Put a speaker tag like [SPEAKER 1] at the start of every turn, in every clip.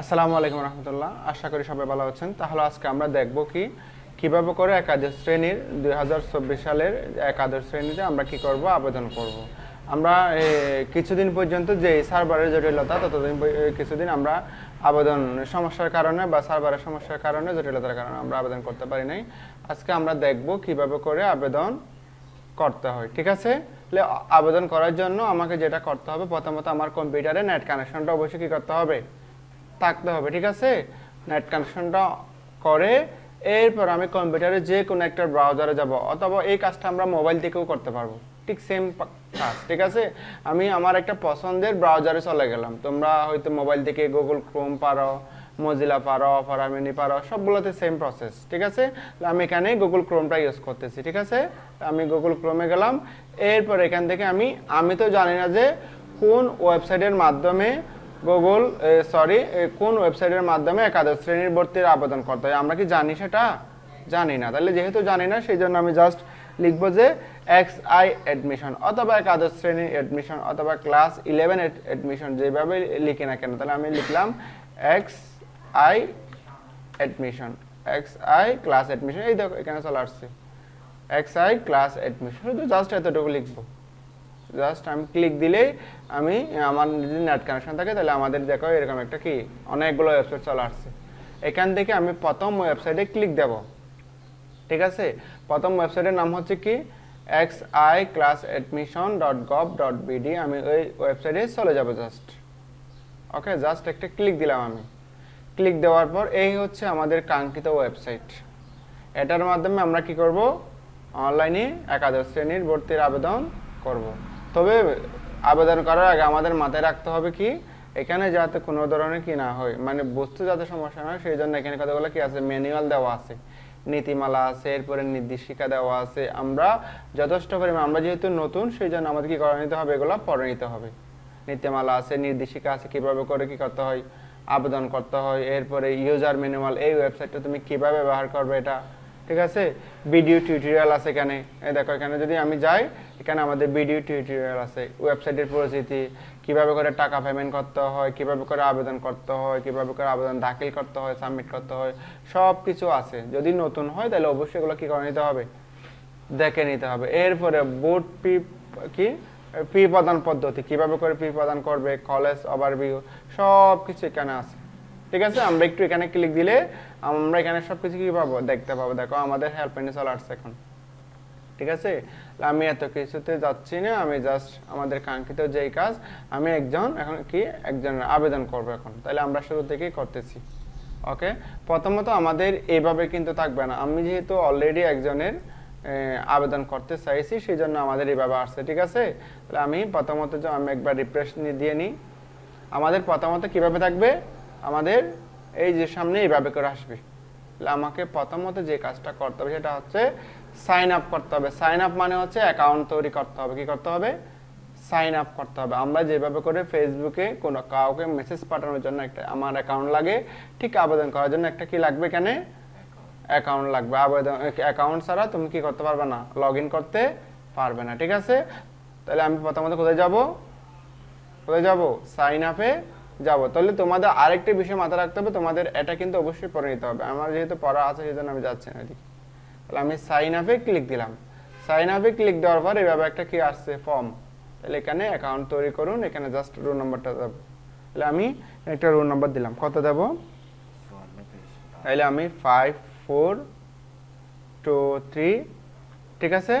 [SPEAKER 1] আসসালামু আলাইকুম রহমতুল্লাহ। আশা করি সবাই ভালো আছেন। তাহলে আজকে আমরা দেখব কি, কীভাবে করে একাদশ শ্রেণির দুই হাজার চব্বিশ সালের একাদশ শ্রেণীতে আমরা কি করব, আবেদন করব। আমরা কিছুদিন পর্যন্ত যে সার্ভারের জটিলতা, ততদিন কিছুদিন আমরা আবেদন সমস্যার কারণে বা সার্ভারের সমস্যার কারণে জটিলতার কারণে আমরা আবেদন করতে পারি নাই। আজকে আমরা দেখব কীভাবে করে আবেদন করতে হয়, ঠিক আছে? তাহলে আবেদন করার জন্য আমাকে যেটা করতে হবে, প্রথমত আমার কম্পিউটারে নেট কানেকশনটা অবশ্যই কী করতে হবে? থাকতে হবে, ঠিক আছে? নেট কানেকশনটা করে, এরপর আমি কম্পিউটারে যে কোনো একটা ব্রাউজারে যাব, অথবা এই কাজটা আমরা মোবাইল থেকেও করতে পারব। ঠিক সেম কাজ, ঠিক আছে? আমি আমার একটা পছন্দের ব্রাউজারে চলে গেলাম। তোমরা হয়তো মোবাইল থেকে গুগল ক্রোম পারো মজিলা পারো অফারামিনি পারো, সবগুলোতে সেম প্রসেস ঠিক আছে? আমি এখানে গুগল ক্রোমটা ইউজ করতেছি, ঠিক আছে? আমি গুগল ক্রোমে গেলাম, এরপর এখান থেকে আমি আমি তো জানি না যে কোন ওয়েবসাইটের মাধ্যমে গুগল সরি কোন ওয়েবসাইটের মাধ্যমে একাদশ শ্রেণির ভর্তির আবেদন করতে হয়? আমরা কি জানি সেটা? জানি না। তাহলে যেহেতু জানি না, সেই জন্য আমি জাস্ট লিখব যে এক্স আই অ্যাডমিশন অথবা একাদশ শ্রেণির অ্যাডমিশন অথবা ক্লাস ইলেভেন অ্যাডমিশন যেভাবে লিখি না কেন, তাহলে আমি লিখলাম X I admission X I class admission এই দেখো, এখানে চলে আসছে। এক্স আই ক্লাস অ্যাডমিশন শুধু জাস্ট এতটুকু লিখব। জাস্ট আমি ক্লিক দিলেই আমি আমার যদি নেট কানেকশন থাকে, তাহলে আমাদের দেখো এরকম একটা কি, অনেকগুলো ওয়েবসাইট চলে আসছে। এখান থেকে আমি প্রথম ওয়েবসাইটে ক্লিক দেব। ঠিক আছে? প্রথম ওয়েবসাইটের নাম হচ্ছে কি X I class admission dot gov dot BD আমি ওই ওয়েবসাইটে চলে যাব জাস্ট ওকে জাস্ট একটা ক্লিক দিলাম আমি। ক্লিক দেওয়ার পর এই হচ্ছে আমাদের কাঙ্ক্ষিত ওয়েবসাইট এটার মাধ্যমে আমরা কি করব? অনলাইনে একাদশ শ্রেণির ভর্তির আবেদন করব। তবে আবেদন করার আগে আমাদের মাথায় রাখতে হবে কি, এখানে যাতে কোনো ধরনের কি না হয়। মানে বস্তু যাতে সমস্যা না হয়, সেই জন্য এখানে কতগুলো কি আছে? ম্যানুয়াল দেওয়া আছে। নীতিমালা আছে, এরপরে নির্দেশিকা দেওয়া আছে। আমরা যথেষ্ট পরিমাণ, আমরা যেহেতু নতুন, সেই জন্য আমাদের কি করে নিতে হবে? এগুলো পড়ে নিতে হবে। নীতিমালা আছে, নির্দেশিকা আছে, কীভাবে করে কি করতে হয়, আবেদন করতে হয়, এরপরে ইউজার ম্যানুয়াল এই ওয়েবসাইটটা তুমি কীভাবে ব্যবহার করবে এটা? ঠিক আছে? ভিডিও টিউটোরিয়াল আছে এখানে। এই দেখো, এখানে যদি আমি যাই, এখানে আমাদের ভিডিও টিউটোরিয়াল আছে। ওয়েবসাইটের পরিচিতি, কীভাবে করে টাকা পেমেন্ট করতে হয়, কীভাবে করে আবেদন করতে হয়, কীভাবে করে আবেদন দাখিল করতে হয় সাবমিট করতে হয় সব কিছু আছে। যদি নতুন হয়, তাহলে অবশ্যই এগুলো কি করে নিতে হবে? দেখে নিতে হবে। এরপরে বোর্ড পি কি? পি প্রদান পদ্ধতি, কীভাবে করে পি প্রদান করবে কলেজ ওভারভিউ সব কিছু এখানে আছে। ঠিক আছে? আমরা একটু এখানে ক্লিক দিলে আমরা এখানে সব কিছু কি পাবো? দেখতে পাবো। দেখো, আমাদের হেল্পলাইনে চলে আসছে এখন। ঠিক আছে? আমি এত কিছুতে যাচ্ছি না, আমি জাস্ট আমাদের কাঙ্ক্ষিত যেই কাজ, আমি একজন, এখন কি? একজন আবেদন করব এখন। তাহলে আমরা শুরু থেকেই করতেছি। ওকে প্রথমত আমাদের এইভাবে কিন্তু থাকবে না। আমি যেহেতু অলরেডি একজনের আবেদন করতে চাইছি সেই জন্য আমাদের এইভাবে আসছে। ঠিক আছে? তাহলে আমি প্রথমত আমি একবার রিফ্রেশ দিয়ে নিই। আমাদের প্রথমত কীভাবে থাকবে? আমাদের এই যে সামনে এইভাবে করে আসবে। তাহলে আমাকে প্রথমত যে কাজটা করতে হবে সেটা হচ্ছে সাইন আপ করতে হবে। সাইন আপ মানে হচ্ছে অ্যাকাউন্ট তৈরি করতে হবে। কি করতে হবে? সাইন আপ করতে হবে। আমরা যেভাবে করে ফেসবুকে কোনো কাউকে মেসেজ পাঠানোর জন্য একটা আমার অ্যাকাউন্ট লাগে, ঠিক আবেদন করার জন্য একটা কি লাগবে এখানে? অ্যাকাউন্ট লাগবে। আবেদন অ্যাকাউন্ট ছাড়া তুমি কি করতে পারবে না? লগ করতে পারবে না। ঠিক আছে? তাহলে আমি প্রথমত কোথায় যাব? কোথায় যাব? সাইন আপে যাব। তাহলে তোমাদের আরেকটা বিষয় মাথায় রাখতে হবে তোমাদের এটা কিন্তু অবশ্যই পড়ে নিতে হবে। আমার যেহেতু পড়া আছে সেই জন্য আমি যাচ্ছি না এদিকে। তাহলে আমি সাইন আপে ক্লিক দিলাম। সাইন আপে ক্লিক দেওয়ার পর এভাবে একটা কি আসছে ফর্ম তাহলে এখানে অ্যাকাউন্ট তৈরি করুন এখানে জাস্ট রোল নাম্বারটা দেবো। তাহলে আমি একটা রোল নাম্বার দিলাম। কত দেবো? তাহলে আমি ফাইভ ফোর টু থ্রি ঠিক আছে?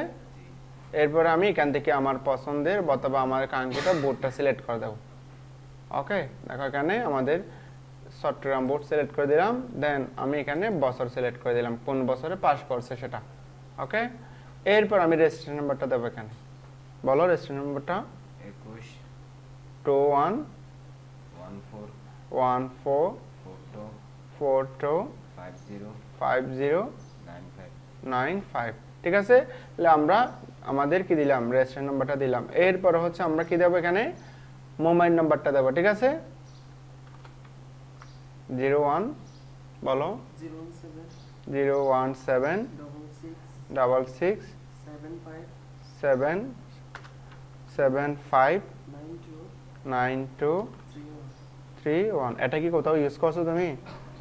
[SPEAKER 1] এরপরে আমি এখান থেকে আমার পছন্দের অথবা আমার কাঙ্ক্ষিত বোর্ডটা সিলেক্ট করে দেবো। ওকে দেখো এখানে আমাদের চট্টগ্রাম বোর্ড সিলেক্ট করে দিলাম দেন আমি এখানে বছর সিলেক্ট করে দিলাম কোন বছরে পাস করছে সেটা ওকে এরপর আমি রেজিস্ট্রেশন নাম্বারটা দেবো এখানে। বলো রেজিস্ট্রেশন নাম্বারটা
[SPEAKER 2] একুশ।
[SPEAKER 1] Two one
[SPEAKER 2] one four
[SPEAKER 1] one four
[SPEAKER 2] four two five zero
[SPEAKER 1] five zero
[SPEAKER 2] nine five
[SPEAKER 1] nine five ঠিক আছে? তাহলে আমরা আমাদের কি দিলাম? রেজিস্ট্রেশন নাম্বারটা দিলাম। এরপর হচ্ছে আমরা কি দেবো এখানে? মোবাইল নাম্বারটা দেবো, ঠিক আছে? জিরো ওয়ান, বলো।
[SPEAKER 3] Zero
[SPEAKER 1] one seven,
[SPEAKER 3] double six, seven
[SPEAKER 1] seven five,
[SPEAKER 3] nine two three one.
[SPEAKER 1] এটা কি কোথাও ইউজ করছ তুমি?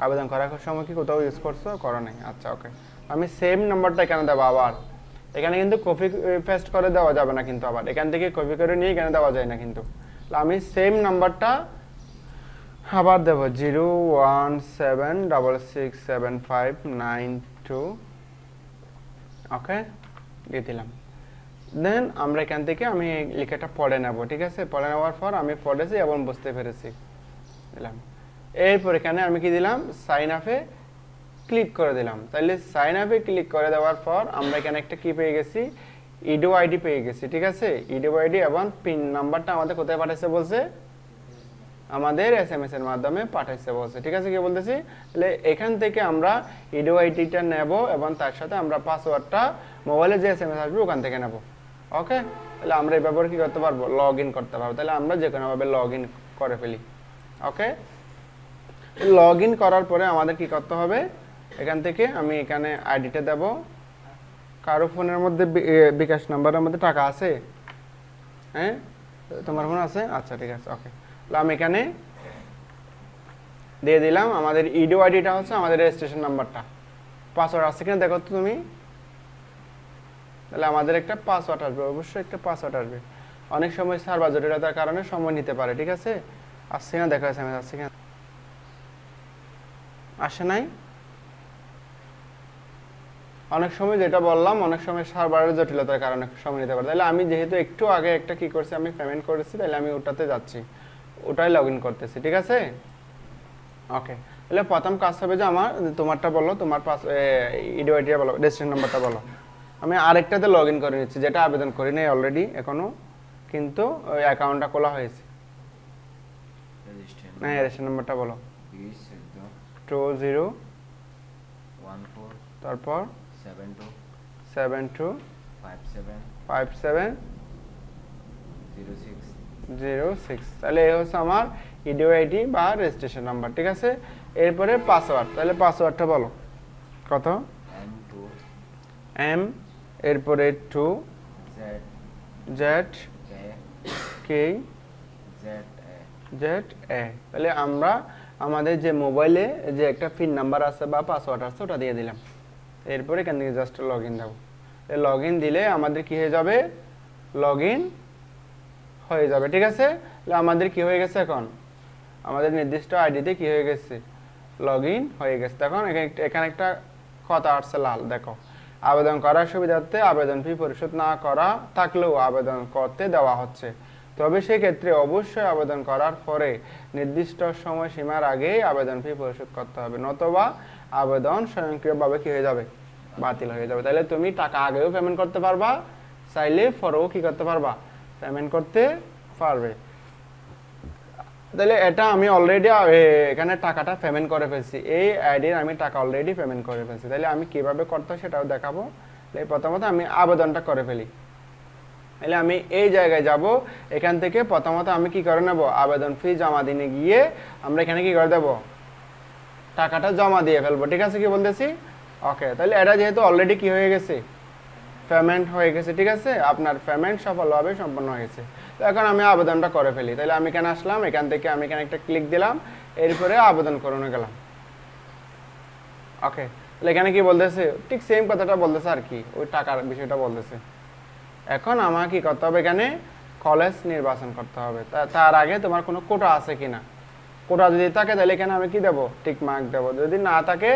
[SPEAKER 1] আবেদন করার সময় কি কোথাও ইউজ করছ? করো নাই। আচ্ছা ওকে আমি সেম নাম্বারটা এখানে দেবো আবার? এখানে কিন্তু কপি পেস্ট করে দেওয়া যাবে না কিন্তু আবার। এখান থেকে কপি করে নিয়ে কেন দেওয়া যায় না কিন্তু? আমি সেম নাম্বারটা আবার দেবো zero one seven double six seven five nine two okay দিয়ে দিলাম। দেন আমরা এখান থেকে আমি লেখাটা পড়ে নেব, ঠিক আছে? পড়ে নেওয়ার পর আমি পড়েছি এবং বুঝতে পেরেছি। দিলাম। এরপর এখানে আমি কি দিলাম? সাইন আপে ক্লিক করে দিলাম। তাহলে সাইন আপে ক্লিক করে দেওয়ার পর আমরা এখানে একটা কি পেয়ে গেছি? ইডো আইডি পেয়ে গেছি, ঠিক আছে? ইডো আইডি এবং পিন নাম্বারটা আমাদের কোথায় পাঠাইছে বলছে? আমাদের এস এম এস এর মাধ্যমে পাঠাইছে বলছে, ঠিক আছে কি বলতেছি? তাহলে এখান থেকে আমরা ইডো আইডিটা নেব এবং তার সাথে আমরা পাসওয়ার্ডটা, মোবাইলে যে এস এম এস আসবে ওখান থেকে নেব, ওকে? তাহলে আমরা এই ব্যাপারে কি করতে পারব? লগ ইন করতে পারব, তাহলে আমরা যে কোনোভাবে লগ ইন করে ফেলি, ওকে? লগ ইন করার পরে আমাদের কি করতে হবে? এখান থেকে আমি এখানে আইডিটা দেব কারও ফোনের মধ্যে বিকাশ নাম্বারের মধ্যে টাকা আছে? হ্যাঁ? তোমার ফোন আছে? আচ্ছা ঠিক আছে ওকে তাহলে আমি এখানে দিয়ে দিলাম, আমাদের ইডো আইডিটা হচ্ছে আমাদের রেজিস্ট্রেশন নাম্বারটা। পাসওয়ার্ড আছে কিনা দেখো তো তুমি। তাহলে আমাদের একটা পাসওয়ার্ড আসবে, অবশ্যই একটা পাসওয়ার্ড আসবে। অনেক সময় সার্ভার জটিলতার কারণে সময় নিতে পারে, ঠিক আছে? আসছে না দেখা যাচ্ছে আমি আসছে কিনা? আসে নাই? অনেক সময় যেটা বললাম অনেক সময় সার্ভারের জটিলতার কারণে সময় নিতে পারে। তাহলে আমি যেহেতু একটু আগে একটা কি করছি আমি পেমেন্ট করেছি তাহলে আমি ওটাতে যাচ্ছি। ওটাই লগ ইন করতেছি ঠিক আছে? ওকে তাহলে প্রথম কাজ হবে যে আমার তোমারটা বলো তোমার পাস ইডিওআইটিটা বলো রেজিস্ট্রেশন নাম্বারটা বলো। আমি আরেকটাতে লগ ইন করে নিচ্ছি যেটা আবেদন করি নাই অলরেডি এখনও কিন্তু ওই অ্যাকাউন্টটা খোলা হয়েছে। হ্যাঁ রেজিস্ট্রেশন নাম্বারটা বলো। টু জিরো তারপর
[SPEAKER 2] seven two
[SPEAKER 1] seven two
[SPEAKER 2] five seven
[SPEAKER 1] five seven
[SPEAKER 2] zero six
[SPEAKER 1] zero six তাহলে এই হচ্ছে আমার ইডিও আইডি বা রেজিস্ট্রেশন নাম্বার ঠিক আছে? এরপরে পাসওয়ার্ড তাহলে পাসওয়ার্ডটা বলো। কত?
[SPEAKER 2] এম টু
[SPEAKER 1] এম এরপরে two
[SPEAKER 2] Z
[SPEAKER 1] Z
[SPEAKER 2] K Z A
[SPEAKER 1] Z A তাহলে আমরা আমাদের যে মোবাইলে যে একটা পিন নাম্বার আছে বা পাসওয়ার্ড আছে, ওটা দিয়ে দিলাম। এরপরে এখান থেকে জাস্ট লগ ইন দেবো লগ ইন দিলে আমাদের কি হয়ে যাবে? লগ ইন হয়ে যাবে, ঠিক আছে? আমাদের কি হয়ে গেছে এখন? আমাদের নির্দিষ্ট আইডিতে কি হয়ে গেছে? লগ ইন হয়ে গেছে। দেখুন এখানে একটা- এখানে একটা কথা আসছে লাল, দেখো। আবেদন করার সুবিধার্থে আবেদন ফি পরিশোধ না করা থাকলেও আবেদন করতে দেওয়া হচ্ছে। তবে সেক্ষেত্রে অবশ্যই আবেদন করার পরে নির্দিষ্ট সময় সীমার আগেই আবেদন ফি পরিশোধ করতে হবে, নতবা আবেদন স্বয়ংক্রিয়ভাবে কি হয়ে যাবে? বাতিল হয়ে যাবে। তাহলে তুমি টাকা আগেও পেমেন্ট করতে পারবা, চাইলে পরেও কি করতে পারবা? পেমেন্ট করতে পারবে। তাহলে এটা আমি অলরেডি এখানে টাকাটা পেমেন্ট করে ফেলছি। এই আইডির আমি টাকা অলরেডি পেমেন্ট করে ফেলছি। তাহলে আমি কীভাবে করতে সেটাও দেখাবো। তাহলে প্রথমত আমি আবেদনটা করে ফেলি। তাহলে আমি এই জায়গায় যাব। এখান থেকে প্রথমত আমি কি করে নেব? আবেদন ফি জমা দিনে গিয়ে আমরা এখানে কি করে দেব? টাকাটা জমা দিয়ে ফেলব। ঠিক আছে কি বলতেছি? ওকে তাহলে এটা যেহেতু অলরেডি কি হয়ে গেছে? পেমেন্ট হয়ে গেছে, ঠিক আছে? আপনার পেমেন্ট সফলভাবে সম্পন্ন হয়ে গেছে। তো এখন আমি আবেদনটা করে ফেলি। তাহলে আমি এখানে আসলাম, এখান থেকে আমি এখানে একটা ক্লিক দিলাম, এরপরে আবেদন করানো গেলাম। ওকে তাহলে এখানে কি বলতেছে? ঠিক সেম কথাটা বলতেছে আর কি, ওই টাকার বিষয়টা বলতেছে। এখন আমাকে কি করতে হবে এখানে? কলেজ নির্বাচন করতে হবে। তার আগে তোমার কোনো কোটা আছে কিনা? কোটা যদি থাকে তাহলে এখানে আমি কি দেবো? টিক মার্ক দেবো। যদি না থাকে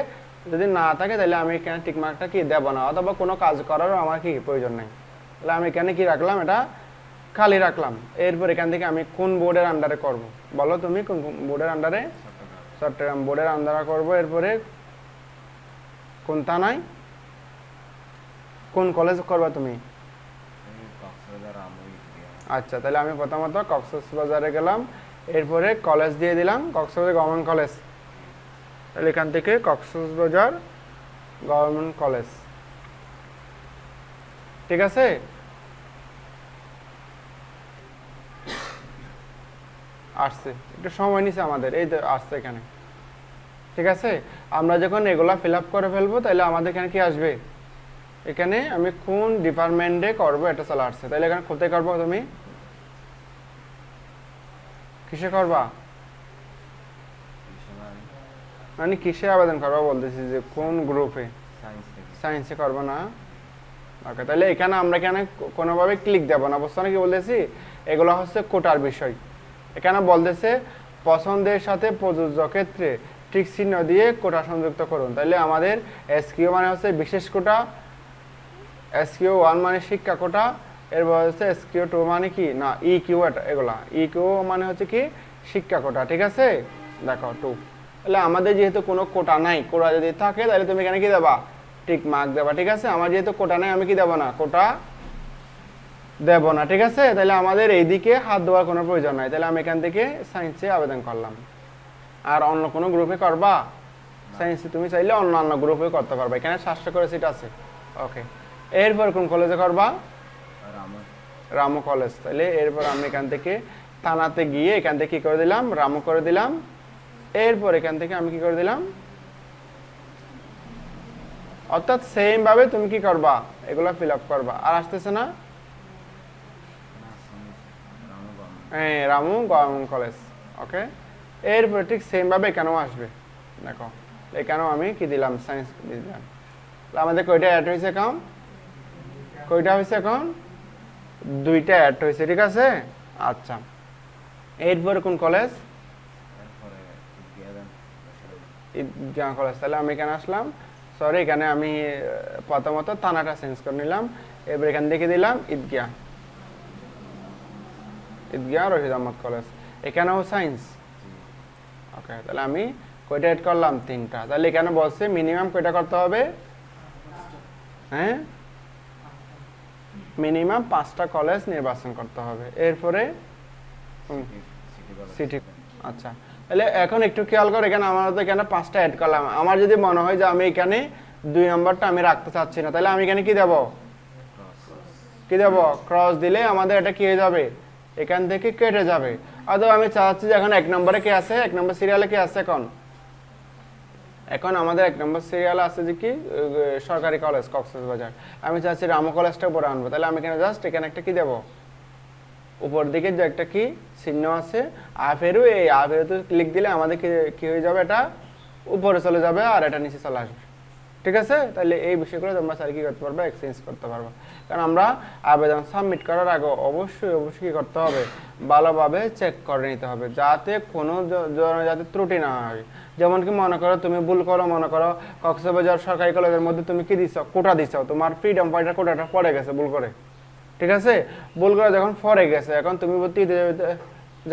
[SPEAKER 1] যদি না থাকে, তাহলে আমি এখানে টিকমার্কটা কি দেবো না? অথবা কোনো কাজ করারও আমার কি প্রয়োজন নেই। তাহলে আমি এখানে কি রাখলাম? এটা খালি রাখলাম। এরপর এখান থেকে আমি কোন বোর্ডের আন্ডারে করব? বলো তুমি, কোন বোর্ডের আন্ডারে
[SPEAKER 2] চট্টগ্রাম
[SPEAKER 1] বোর্ডের আন্ডারে করব। এরপরে কোন থানায়? কোন কলেজ করবা তুমি? আচ্ছা তাহলে আমি প্রথমত কক্সবাজারে গেলাম। এরপরে কলেজ দিয়ে দিলাম। কক্সবাজার গভর্নমেন্ট কলেজ তাহলে এখান থেকে কক্সবাজার গভর্নমেন্ট কলেজ। ঠিক আছে? আসছে। একটু সময় নিছে আমাদের, এই আসছে এখানে। ঠিক আছে? আমরা যখন এগুলা ফিল করে ফেলব, তাহলে আমাদের এখানে কি আসবে? এখানে আমি কোন ডিপার্টমেন্টে করব, এটা চলে আসছে। তাহলে এখানে কোথায় করব তুমি? কিসে করবা? মানে কিসে আবেদন করব বলতেছি যে কোন গ্রুপে
[SPEAKER 2] সায়েন্স
[SPEAKER 1] করব না? ওকে তাহলে এখানে আমরা এখানে কোনোভাবে ক্লিক দেবো না? বুঝছ না কি বলতেছি? এগুলো হচ্ছে কোটার বিষয়। এখানে বলতেছে পছন্দের সাথে প্রযোজ্য ক্ষেত্রে ঠিক চিহ্ন দিয়ে কোটা সংযুক্ত করুন। তাহলে আমাদের এসকিউ মানে হচ্ছে বিশেষ কোটা এসকিউ ওয়ান মানে শিক্ষা কোটা এরপর হচ্ছে এসকিউ টু মানে কি? না ই কিউ এগুলা। ই কিউ মানে হচ্ছে কি? শিক্ষা কোটা ঠিক আছে? দেখো টু তাহলে আমাদের যেহেতু কোনো কোটা নাই কোটা যদি থাকে তাহলে তুমি এখানে কি দেবা? টিক মার্ক দেবা ঠিক আছে? আমার যেহেতু কোটা নাই আমি কি দেবো না? কোটা দেব না ঠিক আছে? তাহলে আমাদের এইদিকে হাত দেওয়ার কোনো প্রয়োজন নাই। তাহলে আমি এখান থেকে সায়েন্সে আবেদন করলাম। আর অন্য কোনো গ্রুপে করবা? সায়েন্সে তুমি চাইলে অন্য অন্য গ্রুপে করতে পারবা। এখানে সাতশো করে সিট আছে। ওকে এরপর কোন কলেজে করবা? রামু। কলেজ তাহলে এরপর আমি এখান থেকে থানাতে গিয়ে এখান থেকে কি করে দিলাম? রামু করে দিলাম। এরপর এখান থেকে আমি কি করে দিলাম? অর্থাৎ সেম ভাবে তুমি কি করবা? এগুলো ফিল আপ করবা। আর আসতেছে না? হ্যাঁ রামু গভর্নমেন্ট কলেজ। ওকে? এরপরে ঠিক সেম ভাবে এখানেও আসবে। দেখো, এখানেও আমি কি দিলাম? সায়েন্স দিলাম। আমাদের কয়টা অ্যাড হয়েছে এখন? কয়টা হয়েছে এখন? দুইটা অ্যাড হয়েছে, ঠিক আছে? আচ্ছা। এরপরে কোন কলেজ
[SPEAKER 2] তারপরে বিয়াদান
[SPEAKER 1] ঈদগাহ কলেজ। তাহলে আমি এখানে আসলাম। সরি এখানে আমি প্রথমত থানাটা চেঞ্জ করে নিলাম। এবার এখান থেকে দিলাম ঈদগাহ। ঈদগাহ রশিদ আহমদ কলেজ। এখানেও সায়েন্স ওকে তাহলে আমি কয়টা এড করলাম তিনটা। তাহলে এখানে বলছে মিনিমাম কয়টা করতে হবে। হ্যাঁ? মিনিমাম পাঁচটা কলেজ নির্বাচন করতে হবে। এরপরে
[SPEAKER 2] সিটি
[SPEAKER 1] আচ্ছা। তাহলে এখন একটু খেয়াল করো, এখানে আমার এখানে পাঁচটা অ্যাড করলাম। আমার যদি মনে হয় যে আমি এখানে দুই নম্বরটা আমি রাখতে চাচ্ছি না, তাহলে আমি এখানে কি দেব? কি দেব? ক্রস দিলে আমাদের এটা কি হয়ে যাবে? এখান থেকে কেটে যাবে। অথবা আমি চাচ্ছি যে এখন এক নম্বরে কে আছে? এক নম্বর সিরিয়ালে কে আছে এখন? এখন আমাদের এক নম্বর সিরিয়াল আছে যে কি? সরকারি কলেজ কক্সবাজার আমি চাচ্ছি রামু কলেজটা উপরে আনব। তাহলে আমি এখানে জাস্ট এখানে একটা কি দেবো? উপর দিকে যে একটা কি চিহ্ন আছে আফেরও এই আফেরও তো ক্লিক দিলে আমাদের কি হয়ে যাবে এটা? উপরে চলে যাবে আর এটা নিচে চলে আসবে। ঠিক আছে? তাহলে এই বিষয়গুলো তোমরা স্যার কি করতে পারবে? এক্সচেঞ্জ করতে পারবে। কারণ আমরা আবেদন সাবমিট করার আগে অবশ্যই অবশ্যই কী করতে হবে? ভালোভাবে চেক করে নিতে হবে যাতে কোনো যাতে ত্রুটি না হয়। যেমন কি মনে করো তুমি ভুল করো, মনে করো কক্সবাজার সরকারি কলেজের মধ্যে তুমি কি দিচ্ছ কোটা দিচ্ছ তোমার ফ্রিডম ফাইটার কোটাটা পড়ে গেছে ভুল করে। ঠিক আছে? ভুল করে যখন ফরে গেছে, এখন তুমি ভর্তি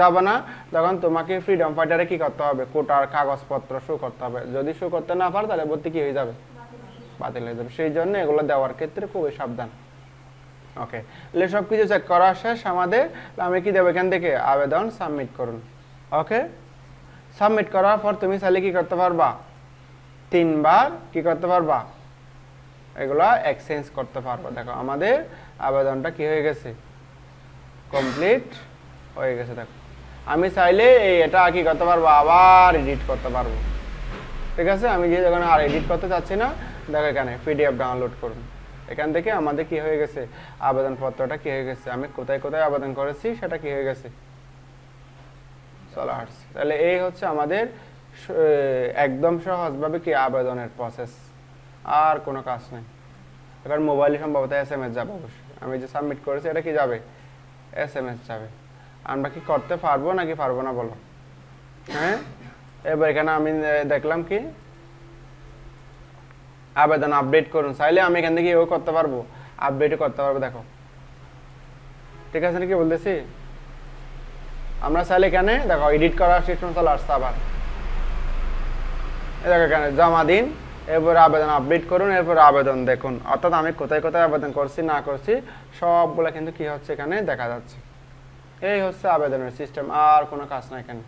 [SPEAKER 1] যাবে না, তখন তোমাকে ফ্রিডম ফাইটারে কি করতে হবে? কোটার কাগজপত্র শো করতে হবে। যদি শো করতে না পারো, তাহলে ভর্তি কি হয়ে যাবে? বাতিল হয়ে যাবে। সেই জন্য এগুলো দেওয়ার ক্ষেত্রে খুবই সাবধান। ওকে তাহলে সব কিছু চেক করা শেষ আমাদের। আমি কি দেবো এখান থেকে? আবেদন সাবমিট করুন। ওকে সাবমিট করার পর তুমি চাইলে কি করতে পারবা? তিনবার কি করতে পারবা? এগুলো এক্সচেঞ্জ করতে পারব। দেখো, আমাদের আবেদনটা কি হয়ে গেছে? কমপ্লিট হয়ে গেছে, দেখো। আমি চাইলে এই এটা কি করতে পারব? আবার এডিট করতে পারব। ঠিক আছে? আমি যে যখন আর এডিট করতে চাচ্ছি না, দেখো এখানে পিডিএফ ডাউনলোড করুন। এখান থেকে আমাদের কি হয়ে গেছে? আবেদনপত্রটা কি হয়ে গেছে? আমি কোথায় কোথায় আবেদন করেছি? সেটা কি হয়ে গেছে? চলে আসছে। তাহলে এই হচ্ছে আমাদের একদম সহজভাবে কি আবেদনের প্রসেস আর কোনো কাজ নেই। এবার মোবাইলে সম্ভবত এস এম এস যাবে অবশ্যই। আমি যে সাবমিট করেছি, এটা কি যাবে? এস এম এস যাবে। আমরা কি করতে পারব নাকি পারব না বলো? হ্যাঁ? এবার এখানে আমি দেখলাম কি? আবেদন আপডেট করুন। চাইলে আমি এখান থেকে এও করতে পারব। আপডেটও করতে পারব, দেখো। ঠিক আছে নাকি বলতেছি? আমরা চাইলে এখানে, দেখো এডিট করার সিস্টেম চলে আসছে আবার। দেখো এখানে, জমা দিন। এরপর আবেদন আপডেট করুন, এরপর আবেদন দেখুন। অর্থাৎ আমি কোথায় কোথায় আবেদন করছি, না করছি, সবগুলো কিন্তু কি হচ্ছে এখানে দেখা যাচ্ছে। এই হচ্ছে আবেদনের সিস্টেম আর কোনো কাজ নাই এখানে।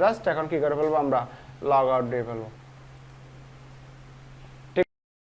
[SPEAKER 1] জাস্ট এখন কি করে ফেলব আমরা? লগ আউট দিয়ে ফেলব।